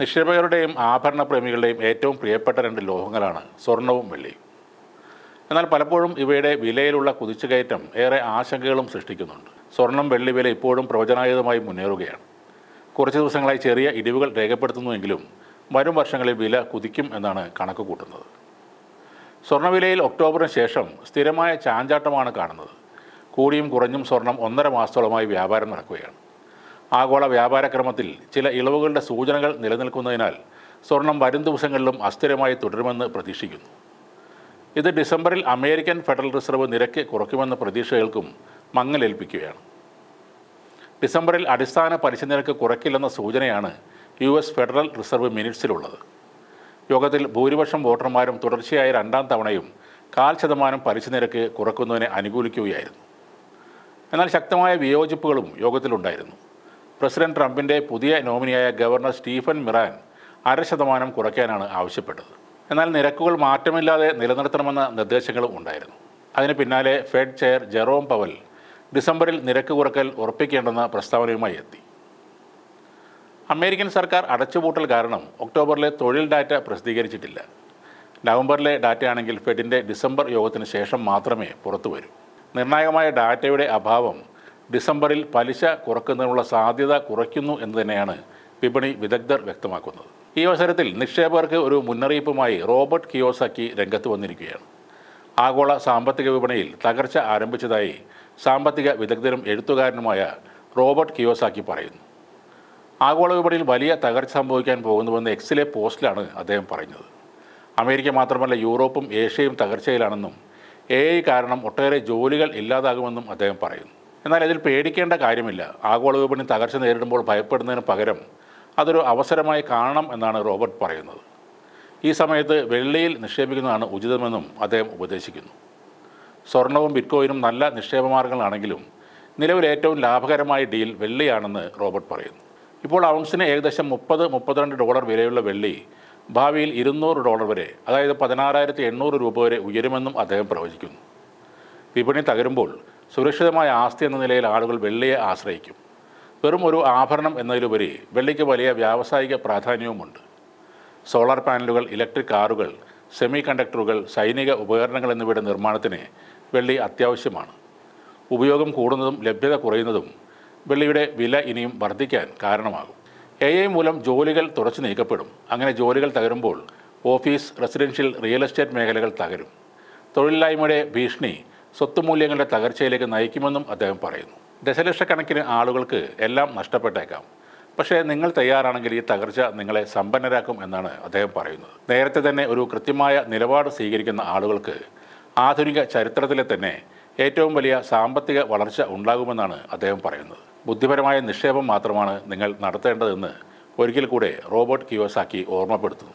നിക്ഷേപകരുടെയും ആഭരണ പ്രേമികളുടെയും ഏറ്റവും പ്രിയപ്പെട്ട രണ്ട് ലോഹങ്ങളാണ് സ്വർണവും വെള്ളിയും. എന്നാൽ പലപ്പോഴും ഇവയുടെ വിലയിലുള്ള കുതിച്ചുകയറ്റം ഏറെ ആശങ്കകളും സൃഷ്ടിക്കുന്നുണ്ട്. സ്വർണം വെള്ളി വില ഇപ്പോഴും പ്രവചനായുതമായി മുന്നേറുകയാണ്. കുറച്ച് ദിവസങ്ങളായി ചെറിയ ഇടിവുകൾ രേഖപ്പെടുത്തുന്നുവെങ്കിലും വരും വർഷങ്ങളിൽ വില കുതിക്കും എന്നാണ് കണക്ക് കൂട്ടുന്നത്. സ്വർണവിലയിൽ ഒക്ടോബറിന് ശേഷം സ്ഥിരമായ ചാഞ്ചാട്ടമാണ് കാണുന്നത്. കൂടിയും കുറഞ്ഞും സ്വർണം ഒന്നര മാസത്തോളമായി വ്യാപാരം നടക്കുകയാണ്. ആഗോള വ്യാപാരക്രമത്തിൽ ചില ഇളവുകളുടെ സൂചനകൾ നിലനിൽക്കുന്നതിനാൽ സ്വർണം വരും ദിവസങ്ങളിലും അസ്ഥിരമായി തുടരുമെന്ന് പ്രതീക്ഷിക്കുന്നു. ഇത് ഡിസംബറിൽ അമേരിക്കൻ ഫെഡറൽ റിസർവ് നിരക്ക് കുറയ്ക്കുമെന്ന പ്രതീക്ഷകൾക്കും മങ്ങലേൽപ്പിക്കുകയാണ്. ഡിസംബറിൽ അടിസ്ഥാന പലിശ നിരക്ക് കുറയ്ക്കില്ലെന്ന സൂചനയാണ് യു എസ് ഫെഡറൽ റിസർവ് മിനിറ്റ്സിലുള്ളത്. യോഗത്തിൽ ഭൂരിപക്ഷം വോട്ടർമാരും തുടർച്ചയായ രണ്ടാം തവണയും കാൽ ശതമാനം പലിശ നിരക്ക് കുറക്കുന്നതിനെ അനുകൂലിക്കുകയായിരുന്നു. എന്നാൽ ശക്തമായ വിയോജിപ്പുകളും യോഗത്തിലുണ്ടായിരുന്നു. പ്രസിഡന്റ് ട്രംപിന്റെ പുതിയ നോമിനിയായ ഗവർണർ സ്റ്റീഫൻ മിറാൻ അര ശതമാനം കുറയ്ക്കാനാണ് ആവശ്യപ്പെട്ടത്. എന്നാൽ നിരക്കുകൾ മാറ്റമില്ലാതെ നിലനിർത്തണമെന്ന നിർദ്ദേശങ്ങളും ഉണ്ടായിരുന്നു. അതിന് പിന്നാലെ ഫെഡ് ചെയർ ജെറോം പവൽ ഡിസംബറിൽ നിരക്ക് കുറക്കൽ ഉറപ്പിക്കേണ്ടെന്ന പ്രസ്താവനയുമായി എത്തി. അമേരിക്കൻ സർക്കാർ അടച്ചുപൂട്ടൽ കാരണം ഒക്ടോബറിലെ തൊഴിൽ ഡാറ്റ പ്രസിദ്ധീകരിച്ചിട്ടില്ല. നവംബറിലെ ഡാറ്റയാണെങ്കിൽ ഫെഡിന്റെ ഡിസംബർ യോഗത്തിന് ശേഷം മാത്രമേ പുറത്തു വരൂ നിർണായകമായ ഡാറ്റയുടെ അഭാവം ഡിസംബറിൽ പലിശ കുറക്കുന്നതിനുള്ള സാധ്യത കുറയ്ക്കുന്നു എന്ന് തന്നെയാണ് വിപണി വിദഗ്ധർ വ്യക്തമാക്കുന്നത്. ഈ അവസരത്തിൽ നിക്ഷേപകർക്ക് ഒരു മുന്നറിയിപ്പുമായി റോബർട്ട് കിയോസാക്കി രംഗത്ത് വന്നിരിക്കുകയാണ്. ആഗോള സാമ്പത്തിക വിപണിയിൽ തകർച്ച ആരംഭിച്ചതായി സാമ്പത്തിക വിദഗ്ധരും എഴുത്തുകാരനുമായ റോബർട്ട് കിയോസാക്കി പറയുന്നു. ആഗോള വിപണിയിൽ വലിയ തകർച്ച സംഭവിക്കാൻ പോകുന്നുവെന്ന് എക്സിലെ പോസ്റ്റിലാണ് അദ്ദേഹം പറഞ്ഞത് അമേരിക്ക മാത്രമല്ല യൂറോപ്പും ഏഷ്യയും തകർച്ചയിലാണെന്നും എ കാരണം ഒട്ടേറെ ജോലികൾ ഇല്ലാതാകുമെന്നും അദ്ദേഹം പറയുന്നു. എന്നാൽ ഇതിൽ പേടിക്കേണ്ട കാര്യമില്ല. ആഗോള വിപണി തകർച്ച നേരിടുമ്പോൾ ഭയപ്പെടുന്നതിന് പകരം അതൊരു അവസരമായി കാണണം എന്നാണ് റോബർട്ട് പറയുന്നത്. ഈ സമയത്ത് വെള്ളിയിൽ നിക്ഷേപിക്കുന്നതാണ് ഉചിതമെന്നും അദ്ദേഹം ഉപദേശിക്കുന്നു. സ്വർണവും ബിറ്റ്കോയിനും നല്ല നിക്ഷേപ മാർഗങ്ങളാണെങ്കിലും നിലവിൽ ഏറ്റവും ലാഭകരമായ ഡീൽ വെള്ളിയാണെന്ന് റോബർട്ട് പറയുന്നു. ഇപ്പോൾ ഔൺസിന് ഏകദേശം മുപ്പത് മുപ്പത്തിരണ്ട് ഡോളർ വിലയുള്ള വെള്ളി ഭാവിയിൽ ഇരുന്നൂറ് ഡോളർ വരെ അതായത് പതിനാറായിരത്തി എണ്ണൂറ് രൂപ വരെ ഉയരുമെന്നും അദ്ദേഹം പ്രവചിക്കുന്നു. വിപണി തകരുമ്പോൾ സുരക്ഷിതമായ ആസ്തി എന്ന നിലയിൽ ആളുകൾ വെള്ളിയെ ആശ്രയിക്കും. വെറും ഒരു ആഭരണം എന്നതിലുപരി വെള്ളിക്ക് വലിയ വ്യാവസായിക പ്രാധാന്യവുമുണ്ട്. സോളാർ പാനലുകൾ ഇലക്ട്രിക് കാറുകൾ സെമി കണ്ടക്ടറുകൾ സൈനിക ഉപകരണങ്ങൾ എന്നിവയുടെ നിർമ്മാണത്തിന് വെള്ളി അത്യാവശ്യമാണ്. ഉപയോഗം കൂടുന്നതും ലഭ്യത കുറയുന്നതും വെള്ളിയുടെ വില ഇനിയും വർദ്ധിക്കാൻ കാരണമാകും. എ ഐ മൂലം ജോലികൾ തുടച്ചു നീക്കപ്പെടും. അങ്ങനെ ജോലികൾ തകരുമ്പോൾ ഓഫീസ് റെസിഡൻഷ്യൽ റിയൽ എസ്റ്റേറ്റ് മേഖലകൾ തകരും. തൊഴിലില്ലായ്മയുടെ ഭീഷണി സ്വത്തുമൂല്യങ്ങളുടെ തകർച്ചയിലേക്ക് നയിക്കുമെന്നും അദ്ദേഹം പറയുന്നു. ദശലക്ഷക്കണക്കിന് ആളുകൾക്ക് എല്ലാം നഷ്ടപ്പെട്ടേക്കാം. പക്ഷേ നിങ്ങൾ തയ്യാറാണെങ്കിൽ ഈ തകർച്ച നിങ്ങളെ സമ്പന്നരാക്കും എന്നാണ് അദ്ദേഹം പറയുന്നത്. നേരത്തെ തന്നെ ഒരു കൃത്യമായ നിലപാട് സ്വീകരിക്കുന്ന ആളുകൾക്ക് ആധുനിക ചരിത്രത്തിലെ തന്നെ ഏറ്റവും വലിയ സാമ്പത്തിക വളർച്ച ഉണ്ടാകുമെന്നാണ് അദ്ദേഹം പറയുന്നത്. ബുദ്ധിപരമായ നിക്ഷേപം മാത്രമാണ് നിങ്ങൾ നടത്തേണ്ടതെന്ന് ഒരിക്കൽ കൂടെ റോബർട്ട് കിയോസാക്കി ഓർമ്മപ്പെടുത്തുന്നു.